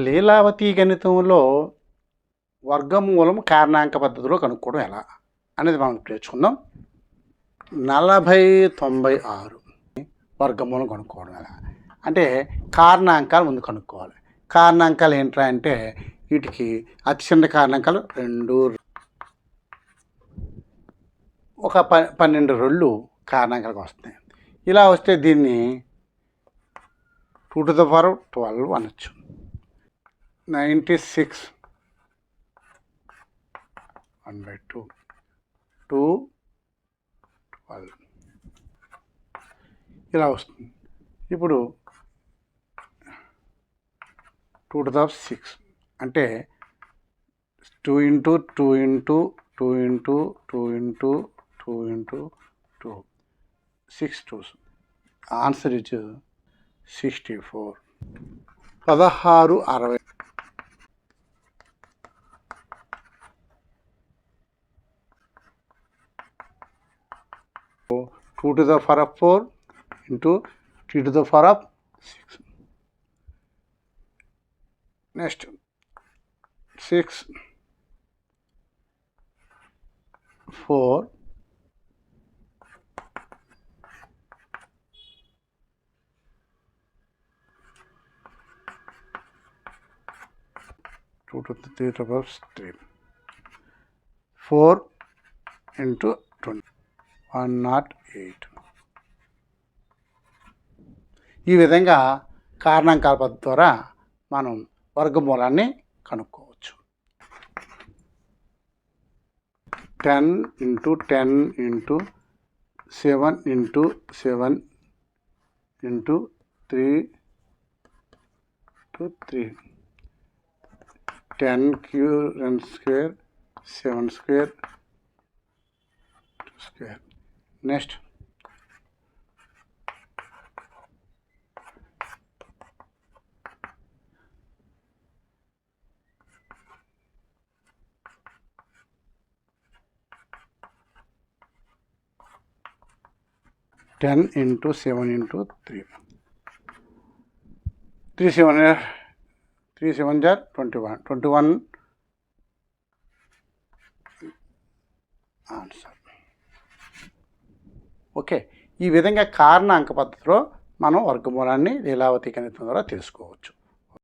లీలావతి గణితంలో వర్గమూలం కారణాంక పద్ధతిలో కనుక్కోవడం ఎలా అనేది మనం నేర్చుకుందాం. నలభై తొంభై ఆరు వర్గమూలం కనుక్కోవడం ఎలా? అంటే కారణాంకాలు ముందు కనుక్కోవాలి. కారణాంకాలు ఏంట్రా అంటే వీటికి అతి చిన్న కారణాంకాలు రెండు ఒక ప పన్నెండు రెండు కారణాంకాలకు వస్తాయి. ఇలా వస్తే దీన్ని two to the power twelve అనొచ్చు. Ninety six. One by two. Two twelve. ఇలా వస్తుంది. ఇప్పుడు టూ టు ద సిక్స్. అంటే two into two into two into two into two into two. Six two answer ఇచ్చు సిక్స్టీ ఫోర్. పదహారు అరవై So 2 to the power of 4 into 3 to the power of 6. Next 6 4 2 to the 3 to the power of 3. 4 into 20. One naught eight. ఈ విధంగా కారణాంకాల పద్ధతి ద్వారా మనం వర్గమూలాన్ని కనుక్కోవచ్చు. Ten into ten into seven into seven into three to three. Ten Q రెండు square seven square square. Next ten into seven into three three seven three seven jar twenty one twenty one answer okay. ఈ విధంగా కారణ అంక పద్ధతిలో మనం వర్గమూలాన్ని లీలావతి గణితం ద్వారా తెలుసుకోవచ్చు.